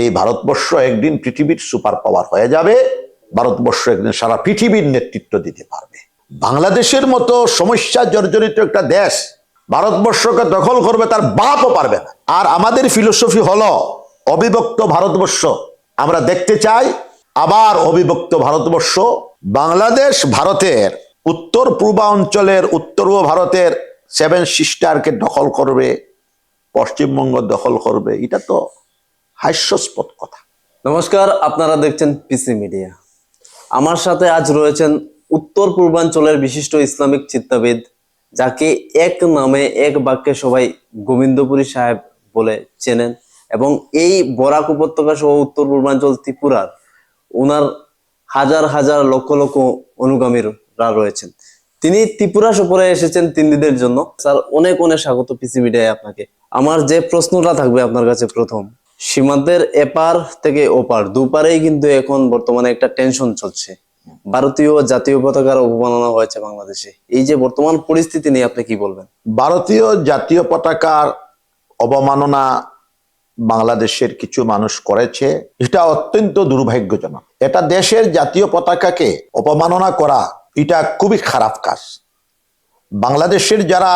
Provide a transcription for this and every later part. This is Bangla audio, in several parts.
এই ভারতবর্ষ একদিন পৃথিবীর সুপার পাওয়ার হয়ে যাবে। ভারতবর্ষ একদিন সারা পৃথিবীর নেতৃত্ব দিতে পারবে। বাংলাদেশের মতো সমস্যা জর্জরিত একটা দেশ ভারতবর্ষকে দখল করবে তার বাপও পারবে না। আর আমাদের ফিলোসফি হলো অবিভক্ত ভারতবর্ষ। আমরা দেখতে চাই আবার অবিভক্ত ভারতবর্ষ। বাংলাদেশ ভারতের উত্তর পূর্বাঞ্চলের উত্তর ভারতের সেভেন সিস্টারকে দখল করবে, পশ্চিমবঙ্গ দখল করবে। এটা তো হাস্যস্পদ কথা। নমস্কার, আপনারা দেখছেন পিসি মিডিয়া আমার সাথে আজ রয়েছেন উত্তর পূর্বাঞ্চলের বিশিষ্ট ইসলামিক চিন্তাবিদ যাকে এক নামে এক বাক্যে সবাই গোবিন্দপুরী সাহেব বলে চেনেন এবং এই বরাক উপত্যকা সহ উত্তর পূর্বাঞ্চল ত্রিপুরার ওনার হাজার হাজার লক্ষ লক্ষ অনুগামীরা রয়েছেন। তিনি ত্রিপুরা সফরে এসেছেন তিন দিনের জন্য। স্যার, অনেক অনেক স্বাগত পিসি মিডিয়ায় আপনাকে। আমার যে প্রশ্নটা থাকবে আপনার কাছে প্রথম সীমান্তের এপার থেকে ওপার, দুপারেই কিন্তু এখন বর্তমানে একটা টেনশন চলছে। ভারতীয় জাতীয় পতাকার অবমাননা হয়েছে বাংলাদেশে। এই যে বর্তমান পরিস্থিতি নিয়ে আপনি কি বলবেন? ভারতীয় জাতীয় পতাকার অবমাননা বাংলাদেশের কিছু মানুষ করেছে, এটা অত্যন্ত দুর্ভাগ্যজনক। এটা দেশের জাতীয় পতাকাকে অপমাননা করা, এটা খুবই খারাপ কাজ। বাংলাদেশের যারা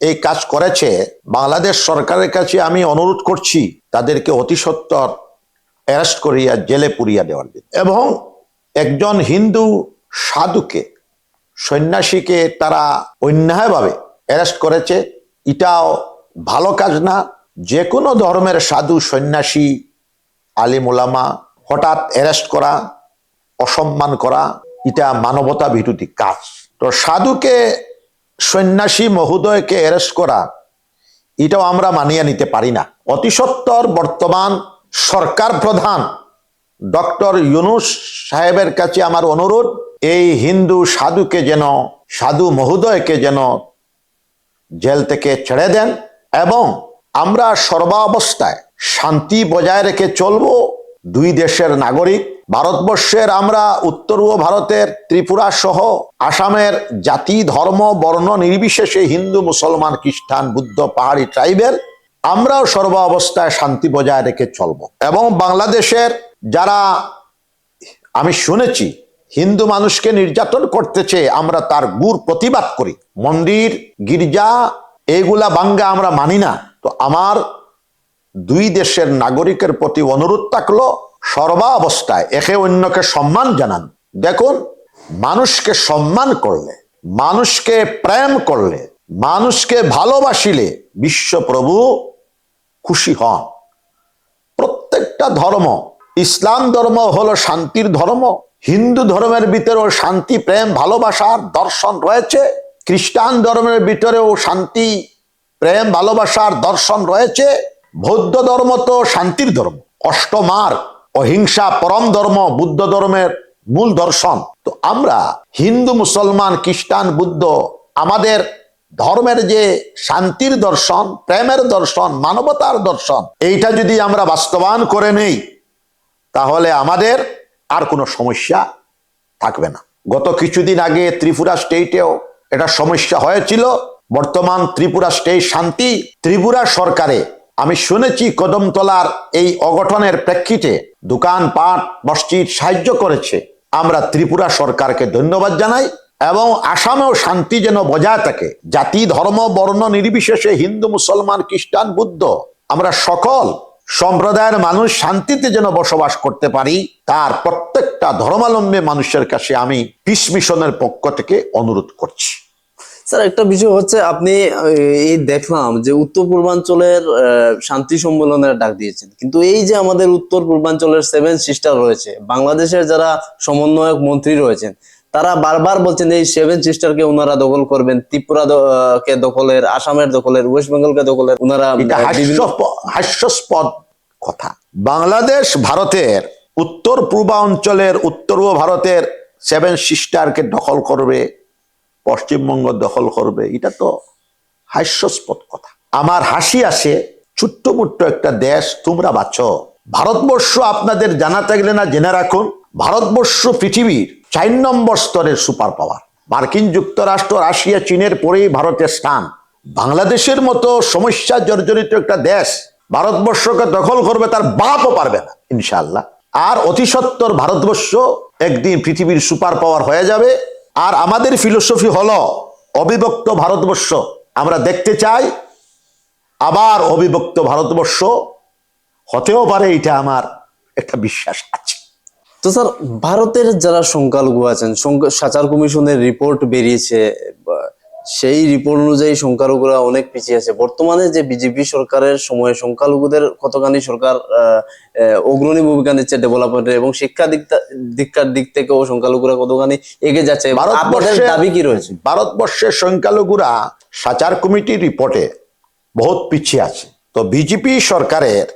এই কাজ করেছে, বাংলাদেশ সরকারের কাছে আমি অনুরোধ করছি তাদেরকে অতি সত্বর অ্যারেস্ট করিয়া জেলে পুরিয়া দেওয়ার জন্য। এবং একজন হিন্দু সাধুকে, সন্ন্যাসীকে তারা অন্যায়ভাবে অ্যারেস্ট করেছে। এটাও ভালো কাজ না। যে কোনো ধর্মের সাধু, সন্ন্যাসী, আলিম ওলামা হঠাৎ অ্যারেস্ট করা, অসম্মান করা, এটা মানবতা বিরোধী কাজ। তো সাধুকে সন্ন্যাসী মহোদয়কে অ্যারেস্ট করা, এটাও আমরা মানিয়ে নিতে পারি না। অতি সত্বর বর্তমান সরকার প্রধান ডক্টর ইউনুস সাহেবের কাছে আমার অনুরোধ, এই হিন্দু সাধুকে যেন, সাধু মহোদয়কে যেন জেল থেকে ছেড়ে দেন এবং আমরা সর্বাবস্থায় শান্তি বজায় রেখে চলবো, দুই দেশের নাগরিক ভারতবর্ষের আমরা উত্তর ও ভারতের ত্রিপুরা সহ আসামের জাতি, ধর্ম, বর্ণ, নির্বিশেষে হিন্দু, মুসলমান, খ্রিস্টান, বুদ্ধ, পাহাড়ি ট্রাইবের আমরাও সর্ব অবস্থায় শান্তি বজায় রেখে চলবো। এবং বাংলাদেশের যারা, আমি শুনেছি, হিন্দু মানুষকে নির্যাতন করতেছে আমরা তার গুড় প্রতিবাদ করি। মন্দির, গির্জা এইগুলা বাঙ্গা আমরা মানি না। তো আমার দুই দেশের নাগরিকের প্রতি অনুরোধ থাকল সর্বা অবস্থায় একে অন্যকে সম্মান জানান। দেখুন, মানুষকে সম্মান করলে, মানুষকে প্রেম করলে, মানুষকে ভালোবাসিলে বিশ্বপ্রভু খুশি হন। প্রত্যেকটা ধর্ম, ইসলাম ধর্ম হলো শান্তির ধর্ম, হিন্দু ধর্মের ভিতরেও শান্তি, প্রেম ভালোবাসার দর্শন রয়েছে। খ্রিস্টান ধর্মের ভিতরেও শান্তি, প্রেম ভালোবাসার দর্শন রয়েছে। বৌদ্ধ ধর্ম তো শান্তির ধর্ম অষ্টমার অহিংসা পরম ধর্ম, বুদ্ধ ধর্মের মূল দর্শন। তো আমরা হিন্দু, মুসলমান, খ্রিস্টান, বুদ্ধ, আমাদের ধর্মের যে শান্তির দর্শন, প্রেমের দর্শন, মানবতার দর্শন, এইটা যদি আমরা বাস্তবায়ন করে নেই, তাহলে আমাদের আর কোনো সমস্যা থাকবে না। গত কিছুদিন আগে ত্রিপুরা স্টেটেও এটা সমস্যা হয়েছিল। বর্তমান ত্রিপুরা স্টেট শান্তি, ত্রিপুরা সরকারে আমি শুনেছি কদমতলার এই অগঠনের প্রেক্ষিতে দোকানপাট, মসজিদ সাহায্য করেছে। আমরা ত্রিপুরা সরকারকে ধন্যবাদ জানাই এবং আসামেও শান্তি যেন বজায় থাকে। জাতি, ধর্ম, বর্ণ নির্বিশেষে হিন্দু, মুসলমান, খ্রিস্টান, বুদ্ধ, আমরা সকল সম্প্রদায়ের মানুষ শান্তিতে যেন বসবাস করতে পারি, তার প্রত্যেকটা ধর্মালম্বী মানুষের কাছে আমি পিস মিশনের পক্ষ থেকে অনুরোধ করছি। স্যার একটা বিষয় হচ্ছে আপনি এই দেখলাম যে উত্তর পূর্বাঞ্চলের শান্তি সম্মেলনের ডাক দিয়েছেন। কিন্তু এই যে আমাদের উত্তর পূর্বাঞ্চলের সেভেন সিস্টার রয়েছে বাংলাদেশের যারা সমন্বয়ক মন্ত্রী রয়েছেন তারা বারবার বলছেন এই সেভেন সিস্টারকে ওনারা দখল করবেন। ত্রিপুরা কে দখলের আসামের দখলের ওয়েস্ট বেঙ্গলকে দখলের ওনারা হাস্যাস্পদ কথা। বাংলাদেশ ভারতের উত্তর পূর্বাঞ্চলের উত্তর ভারতের সেভেন সিস্টারকে দখল করবে পশ্চিমবঙ্গ দখল করবে, এটা তো হাস্যস্পদ কথা। আমার হাসি আসে ছোট্ট মুট্ট একটা দেশ, তোমরা বাঁচো। ভারতবর্ষ আপনাদের জানা থাকলে না জেনে রাখুন, ভারতবর্ষ পৃথিবীর চার নম্বর স্তরের সুপার পাওয়ার। মার্কিন যুক্তরাষ্ট্র, রাশিয়া, চীনের পরেই ভারতের স্থান। বাংলাদেশের মতো সমস্যা জর্জরিত একটা দেশ, ভারতবর্ষকে দখল করবে তার বাপও পারবে না ইনশাল্লাহ আর অতি সত্বর ভারতবর্ষ একদিন পৃথিবীর সুপার পাওয়ার হয়ে যাবে। আর আমাদের ফিলোসফি হলো অবিভক্ত ভারতবর্ষ। আমরা দেখতে চাই আবার অবিভক্ত ভারতবর্ষ। হতেও পারে এটা আমার একটা বিশ্বাস আছে। তো স্যার, ভারতের যারা সংখ্যালঘু আছেন সাচার কমিশনের রিপোর্ট বেরিয়েছে সেই রিপোর্ট অনুযায়ী সংখ্যালঘুরা অনেক পিছিয়ে আছে। বর্তমানে যে বিজেপি সরকারের সময়ে সংখ্যালঘুদের কতখানি সরকার অগ্রণী ভূমিকা নিচ্ছে ডেভেলপমেন্টে এবং শিক্ষা দীক্ষার দিক থেকেও সংখ্যালঘুরা কতখানি এগিয়ে যাচ্ছে আপনাদের ভারতবর্ষে- দাবি কি রয়েছে? ভারতবর্ষের সংখ্যালঘুরা সাচার কমিটির রিপোর্টে বহুত পিছিয়ে আছে। তো বিজেপি সরকারের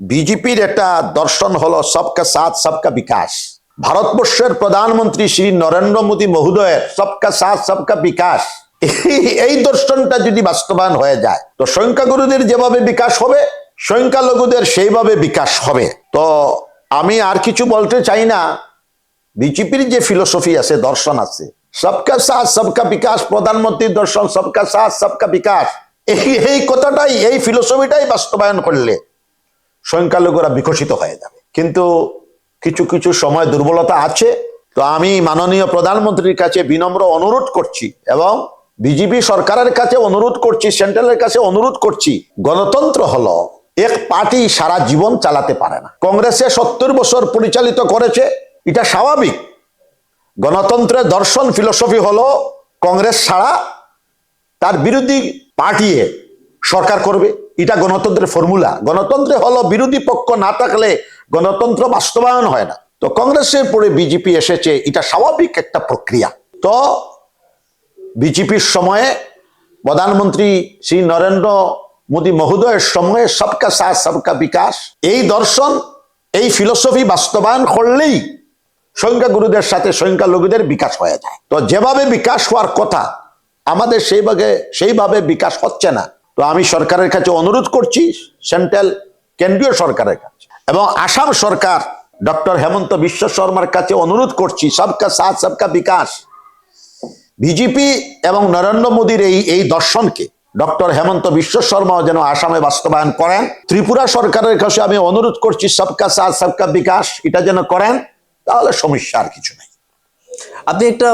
বিজেপির একটা দর্শন হলো সবকা সাথ সবকা বিকাশ। ভারতবর্ষের প্রধানমন্ত্রী শ্রী নরেন্দ্র মোদী মহোদয়ের সবকা সাথ সবকা বিকাশ। এই- দর্শনটা যদি বাস্তবায়ন হয়ে যায়, তো সংখ্যাগুরুদের যেভাবে বিকাশ হবে, সংখ্যালঘুদের সেইভাবে বিকাশ হবে। তো আমি আর কিছু বলতে চাই না। বিজেপির যে ফিলোসফি আছে, দর্শন আছে, সবকা সাথ, সবকা বিকাশ প্রধানমন্ত্রীর দর্শন, সবকা সাথ, সবকা বিকাশ, এই এই কথাটাই, এই ফিলোসফিটাই বাস্তবায়ন করলে সংখ্যালঘুরা বিকশিত হয়ে যাবে। কিন্তু কিছু কিছু সময় দুর্বলতা আছে, তো আমি মাননীয় প্রধানমন্ত্রীর কাছে বিনম্র অনুরোধ করছি এবং বিজেপি সরকারের কাছে অনুরোধ করছি, সেন্ট্রালের কাছে অনুরোধ করছি, গণতন্ত্র হলো এক পার্টি সারা জীবন চালাতে পারে না। কংগ্রেসে সত্তর বছর পরিচালিত করেছে, এটা স্বাভাবিক। গণতন্ত্রের দর্শন ফিলোসফি হলো কংগ্রেস ছাড়া তার বিরোধী পার্টিয়ে সরকার করবে। এটা গণতন্ত্রের ফর্মুলা। গণতন্ত্রে হলো বিরোধী পক্ষ না থাকলে গণতন্ত্র বাস্তবায়ন হয় না। তো কংগ্রেসের পরে বিজেপি এসেছে, এটা স্বাভাবিক একটা প্রক্রিয়া। তো বিজেপির সময়ে প্রধানমন্ত্রী শ্রী নরেন্দ্র মোদী মহোদয়ের সময়ে সবকা সাথ, সবকা বিকাশ। এই দর্শন, এই ফিলোসফি বাস্তবায়ন করলেই সংখ্যাগুরুদের সাথে সংখ্যালঘুদের বিকাশ হয়ে যায়। তো যেভাবে বিকাশ হওয়ার কথা, আমাদের সেইভাবে সেইভাবে বিকাশ হচ্ছে না। তো আমি সরকারের কাছে অনুরোধ করছি, সেন্ট্রাল কেন্দ্রীয় সরকারের কাছে এবং আসাম সরকার ডক্টর হেমন্ত বিশ্ব শর্মার কাছে অনুরোধ করছি, সবকা সাথ, সবকা বিকাশ। বিজেপি এবং নরেন্দ্র মোদীর এই এই দর্শনকে ডক্টর হেমন্ত বিশ্ব শর্মাও যেন আসামে বাস্তবায়ন করেন। ত্রিপুরা সরকারের কাছে আমি অনুরোধ করছি সবকা সাথ সবকা বিকাশ এটা যেন করেন তাহলে সমস্যা আর কিছু নেই। আপনি একটা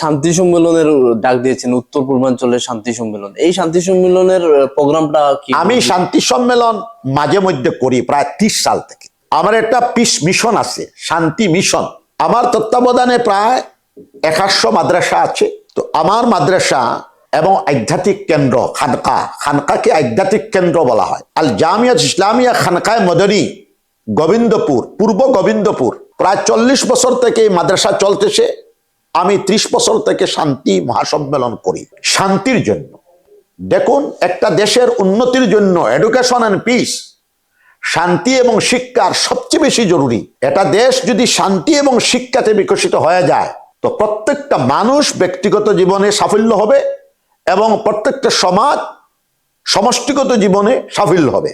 শান্তি সম্মেলনের ডাক দিয়েছেন উত্তর পূর্বাঞ্চলের শান্তি সম্মেলন। এই শান্তি সম্মেলনের প্রোগ্রামটা কি? আমি শান্তি সম্মেলন মাঝে মধ্যে করি প্রায় ত্রিশ সাল থেকে। আমার একটা পিস মিশন আছে শান্তি মিশন। আমার তত্ত্বাবধানে প্রায় একাশশো মাদ্রাসা আছে। তো আমার মাদ্রাসা এবং আধ্যাত্মিক কেন্দ্র, খানকা, খানকাকে আধ্যাত্মিক কেন্দ্র বলা হয়। আল জামিয়া ইসলামিয়া খানকায় মদনী, গোবিন্দপুর, পূর্ব গোবিন্দপুর। প্রায় চল্লিশ বছর থেকে এই মাদ্রাসা চলতেছে। আমি ত্রিশ বছর থেকে শান্তি মহাসম্মেলন করি। শান্তির জন্য। দেখুন, একটা দেশের উন্নতির জন্য এডুকেশন অ্যান্ড পিস শান্তি এবং শিক্ষার সবচেয়ে বেশি জরুরি। এটা দেশ যদি শান্তি এবং শিক্ষাতে বিকশিত হয়ে যায় তো প্রত্যেকটা মানুষ ব্যক্তিগত জীবনে সাফল্য হবে এবং প্রত্যেকটা সমাজ সমষ্টিগত জীবনে সাফল্য হবে।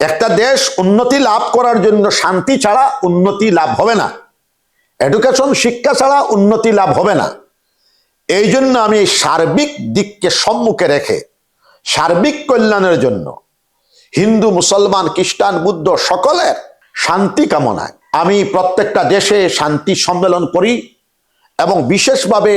একটা দেশ উন্নতি লাভ করার জন্য শান্তি ছাড়া উন্নতি লাভ হবে না। এডুকেশন শিক্ষা ছাড়া উন্নতি লাভ হবে না। এই জন্য আমি সার্বিক দিককে সম্মুখে রেখে, সার্বিক কল্যাণের জন্য হিন্দু, মুসলমান, খ্রিস্টান, বুদ্ধ সকলের শান্তি কামনায় আমি প্রত্যেকটা দেশে শান্তি সম্মেলন করি। এবং বিশেষভাবে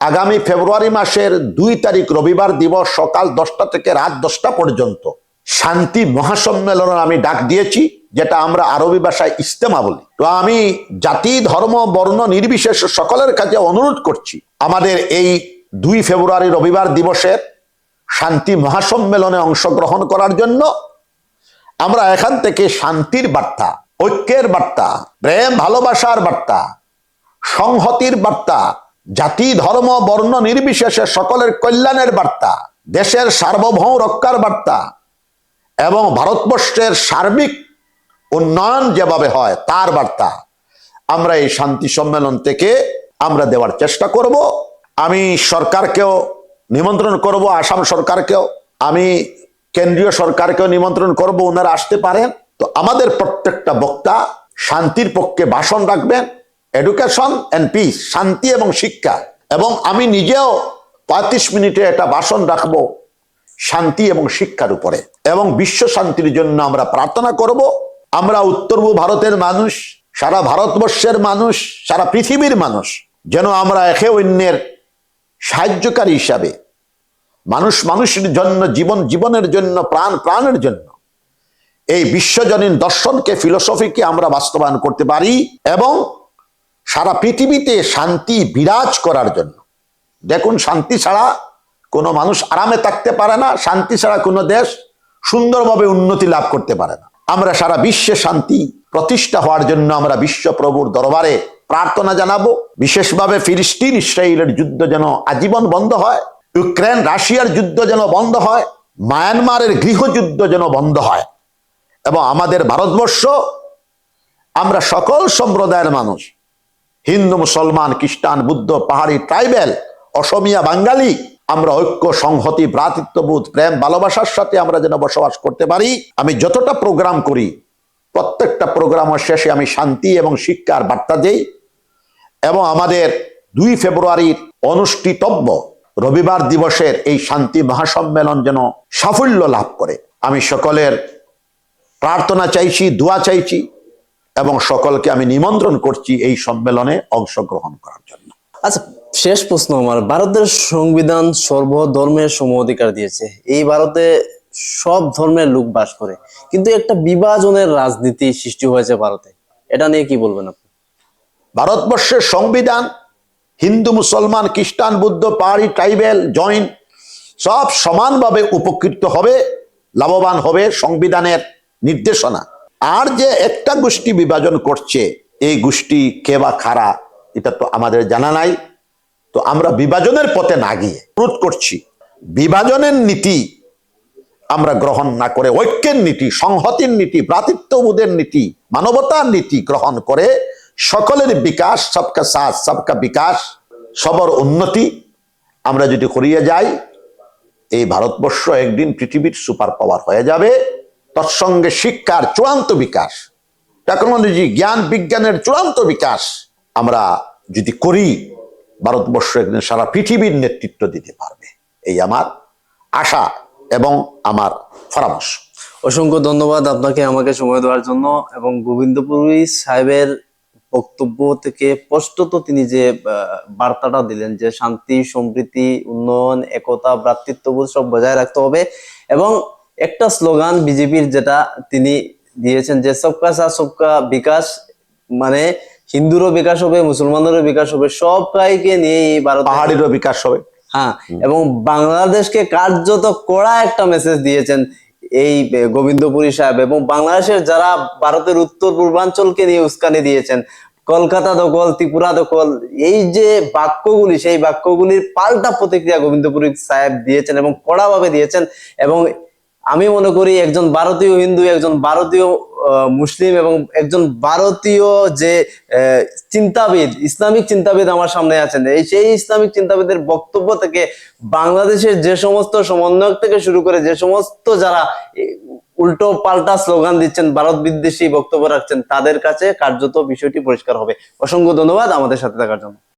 আগামী ফেব্রুয়ারি মাসের দুই তারিখ রবিবার দিবস সকাল দশটা থেকে রাত দশটা পর্যন্ত শান্তি মহাসম্মেলনের আমি ডাক দিয়েছি, যেটা আমরা আরবি ভাষায় ইস্তেমা বলি। তো আমি জাতি, ধর্ম, বর্ণ নির্বিশেষ সকলের কাছে অনুরোধ করছি, আমাদের এই দুই ফেব্রুয়ারি রবিবার দিবসের শান্তি মহাসম্মেলনে অংশগ্রহণ করার জন্য আমরা এখান থেকে শান্তির বার্তা, ঐক্যের বার্তা, প্রেম, ভালোবাসার বার্তা সংহতির বার্তা, জাতি, ধর্ম, বর্ণ নির্বিশেষে সকলের কল্যাণের বার্তা, দেশের সার্বভৌম রক্ষার বার্তা এবং ভারতবর্ষের সার্বিক উন্নয়ন যেভাবে হয় তার বার্তা। আমরা এই শান্তি সম্মেলন থেকে আমরা দেওয়ার চেষ্টা করব। আমি সরকারকেও নিমন্ত্রণ করব, আসাম সরকারকেও। আমি কেন্দ্রীয় সরকারকেও নিমন্ত্রণ করব, ওনারা আসতে পারেন। তো আমাদের প্রত্যেকটা বক্তা শান্তির পক্ষে ভাষণ রাখবেন। এডুকেশন অ্যান্ড পিস শান্তি এবং শিক্ষা। এবং আমি নিজেও পঁয়ত্রিশ মিনিটে একটা ভাষণ রাখব শান্তি এবং শিক্ষার উপরে। এবং বিশ্ব শান্তির জন্য আমরা প্রার্থনা করব, আমরা উত্তর ভারতের মানুষ, সারা ভারতবর্ষের মানুষ, সারা পৃথিবীর মানুষ, যেন আমরা একে অন্যের সাহায্যকারী হিসাবে, মানুষ মানুষের জন্য, জীবন জীবনের জন্য, প্রাণ প্রাণের জন্য, এই বিশ্বজনীন দর্শনকে ফিলোসফিকে আমরা বাস্তবায়ন করতে পারি এবং সারা পৃথিবীতে শান্তি বিরাজ করার জন্য। দেখুন, শান্তি ছাড়া কোনো মানুষ আরামে থাকতে পারে না, শান্তি ছাড়া কোনো দেশ সুন্দরভাবে উন্নতি লাভ করতে পারে না। আমরা সারা বিশ্বে শান্তি প্রতিষ্ঠা হওয়ার জন্য আমরা বিশ্বপ্রভুর দরবারে প্রার্থনা জানাব। বিশেষভাবে ফিলিস্তিন, ইসরায়েলের যুদ্ধ যেন আজীবন বন্ধ হয়, ইউক্রেন, রাশিয়ার যুদ্ধ যেন বন্ধ হয়, মায়ানমারের গৃহযুদ্ধ যেন বন্ধ হয় এবং আমাদের ভারতবর্ষ, আমরা সকল সম্প্রদায়ের মানুষ হিন্দু, মুসলমান, খ্রিস্টান, বুদ্ধ, পাহাড়ি, ট্রাইবেল, অসমিয়া, বাঙালি, আমরা ঐক্য, সংহতি, ভ্রাতৃত্ববোধ, প্রেম, ভালোবাসার সাথে আমরা যেন বসবাস করতে পারি। আমি যতটা প্রোগ্রাম করি, প্রত্যেকটা প্রোগ্রামের শেষে আমি শান্তি এবং শিক্ষার বার্তা দেই এবং আমাদের দুই ফেব্রুয়ারির অনুষ্ঠিতব্য রবিবার দিবসের এই শান্তি মহাসম্মেলন যেন সাফল্য লাভ করে। আমি সকলের প্রার্থনা চাইছি, দোয়া চাইছি। এবং সকলকে আমি নিমন্ত্রণ করছি এই সম্মেলনে অংশগ্রহণ করার জন্য। আচ্ছা শেষ প্রশ্ন আমার। ভারতের সংবিধান সর্বধর্মের সম অধিকার দিয়েছে। এই ভারতে সব ধর্মের লোক বাস করে। কিন্তু একটা বিভাজনের রাজনীতি সৃষ্টি হয়েছে ভারতে। এটা নিয়ে কি বলবেন আপনি? ভারতবর্ষের সংবিধান হিন্দু মুসলমান খ্রিস্টান বুদ্ধ পাহাড়ি ট্রাইবেল জৈন সব সমানভাবে উপকৃত হবে লাভবান হবে সংবিধানের নির্দেশনা। আর যে একটা গোষ্ঠী বিভাজন করছে, এই গোষ্ঠী কে বা খারা এটা তো আমাদের জানা নাই। তো আমরা বিভাজনের পথে না গিয়ে অনুরোধ করছি। বিভাজনের নীতি আমরা গ্রহণ না করে ঐক্যের নীতি, সংহতির নীতি, ভ্রাতৃত্ববোধের নীতি, মানবতার নীতি গ্রহণ করে সকলের বিকাশ, সবকা সাথ, সবকা বিকাশ, সবর উন্নতি আমরা যদি করিয়ে যাই, এই ভারতবর্ষ একদিন পৃথিবীর সুপার পাওয়ার হয়ে যাবে। তৎসঙ্গে শিক্ষার চূড়ান্ত বিকাশ। টেকনোলজি জ্ঞান বিজ্ঞানের চূড়ান্ত বিকাশ আমরা যদি করি, ভারতবর্ষ একদিন সারা পৃথিবীর নেতৃত্ব দিতে পারবে। এই আমার আশা এবং আমার পরামর্শ। অসংখ্য ধন্যবাদ আপনাকে আমাকে সময় দেওয়ার জন্য এবং গোবিন্দপুরী সাহেবের বক্তব্য থেকে স্পষ্টত তিনি যে বার্তাটা দিলেন যে শান্তি সম্প্রীতি উন্নয়ন, একতা, ভ্রাতৃত্ববোধ সব বজায় রাখতে হবে এবং একটা স্লোগান বিজেপির যেটা তিনি দিয়েছেন যে সবকা সাথ সবকা বিকাশ মানে হিন্দুরও বিকাশ হবে মুসলমানেরও বিকাশ হবে সবাইকে নিয়ে এই ভারত পাহাড়েরও বিকাশ হবে। হ্যাঁ এবং বাংলাদেশকে কার্যত কড়া একটা মেসেজ দিয়েছেন এই গোবিন্দপুরী সাহেব এবং বাংলাদেশের যারা ভারতের উত্তর পূর্বাঞ্চলকে নিয়ে উস্কানি দিয়েছেন কলকাতা দখল ত্রিপুরা দখল এই যে বাক্যগুলি সেই বাক্যগুলির পাল্টা প্রতিক্রিয়া গোবিন্দপুরী সাহেব দিয়েছেন এবং কড়াভাবে দিয়েছেন এবং আমি মনে করি একজন ভারতীয় হিন্দু, একজন ভারতীয় মুসলিম এবং একজন ভারতীয় যে চিন্তাবিদ, ইসলামিক চিন্তাবিদ আমার সামনে আছেন। এই সেই ইসলামিক চিন্তাবিদের বক্তব্য থেকে বাংলাদেশের যে সমস্ত সমন্বয়ক থেকে শুরু করে যে সমস্ত যারা উল্টো পাল্টা স্লোগান দিচ্ছেন, ভারত বিদ্বেষী বক্তব্য রাখছেন, তাদের কাছে কার্যত বিষয়টি পরিষ্কার হবে। অসংখ্য ধন্যবাদ আমাদের সাথে থাকার জন্য।